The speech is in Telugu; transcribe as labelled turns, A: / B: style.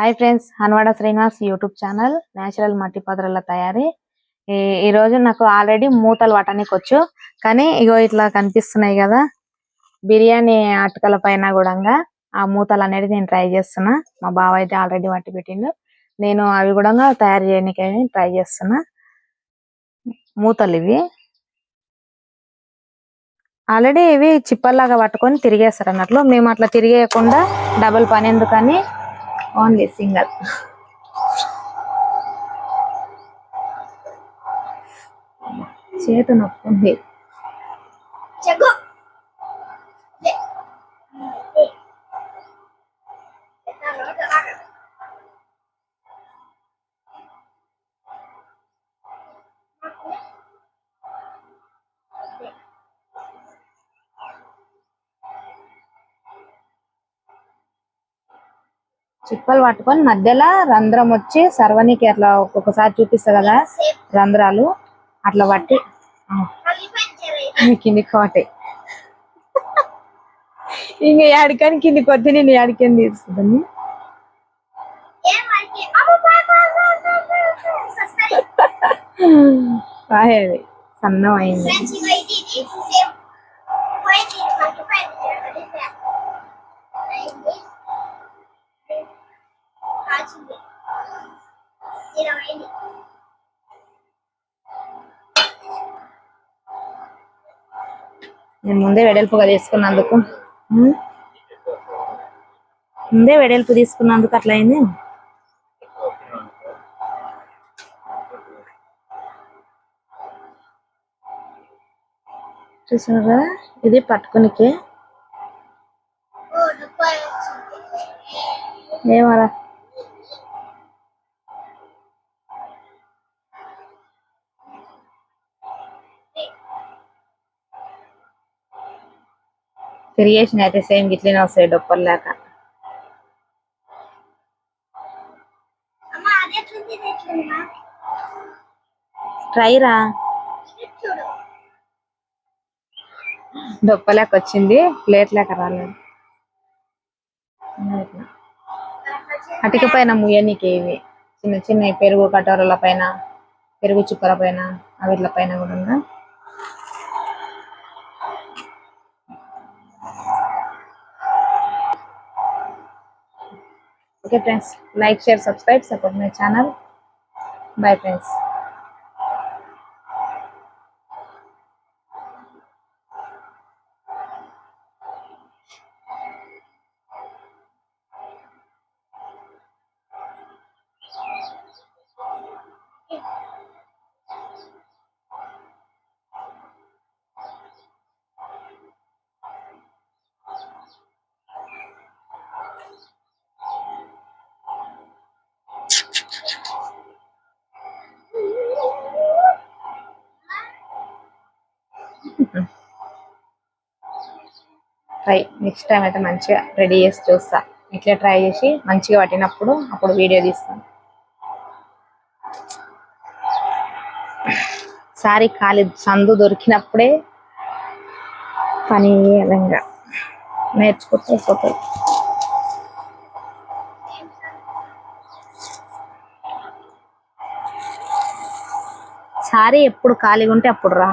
A: Hi friends Hanwada Srinivas YouTube channel natural మట్టి పాత్రల తయారీ ఈ రోజు నాకు ఆల్రెడీ మూతలు పట్టడానికి వచ్చు కానీ ఇగో ఇట్లా కనిపిస్తున్నాయి కదా బిర్యానీ అటుకల పైన కూడా ఆ మూతలు అనేది నేను ట్రై చేస్తున్నా మా బావ అయితే ఆల్రెడీ పట్టి పెట్టిండు నేను అవి కూడా తయారు చేయడానికి ట్రై చేస్తున్నా మూతలు ఇవి ఆల్రెడీ ఇవి చిప్పల్లాగా పట్టుకొని తిరిగేస్తారు అన్నట్లు మేము అట్లా తిరిగేయకుండా డబుల్ పని ఎందుకని ఓన్లీ సింగల్ చేత నొప్పి ఉంది చిప్పలు పట్టుకొని మధ్యలో రంధ్రం వచ్చి సర్వనీకి అట్లా ఒక్కొక్కసారి చూపిస్తా కదా రంధ్రాలు అట్లా పట్టి కింది కోటే ఇంకా ఏడికని కింది కొద్ది నేను ఏడికని తీసుకుంటాను సన్నమైంది నేను ముందే వెడల్పుగా తీసుకున్నందుకు ముందే వెడల్పు తీసుకున్నందుకు అట్లా అయింది చూసారా ఇది పట్టుకునికే ఏమరా తిరిగేసిన అయితే సేమ్ గిట్లనే వస్తాయి డొప్పర్లాగా ట్రై రా డొప్పలాక వచ్చింది ప్లేట్ ప్లేట్లాక రాలేదు అటిక పైన ముయ్యనికి ఏవి చిన్న చిన్న పెరుగు కటోరల పైన పెరుగు చుక్కల పైన అవిట్ల పైన కూడా Okay friends, like, share, subscribe, support my channel. Bye friends. Try next time అయితే మంచిగా రెడీ చేసి చూస్తా ఇట్లా ట్రై చేసి మంచిగా పట్టినప్పుడు అప్పుడు వీడియో తీస్తాను సారీ ఖాళీ సందు దొరికినప్పుడే పని విధంగా నేర్చుకుంటే అయిపోతుంది సారీ ఎప్పుడు ఖాళీగా ఉంటే అప్పుడు రా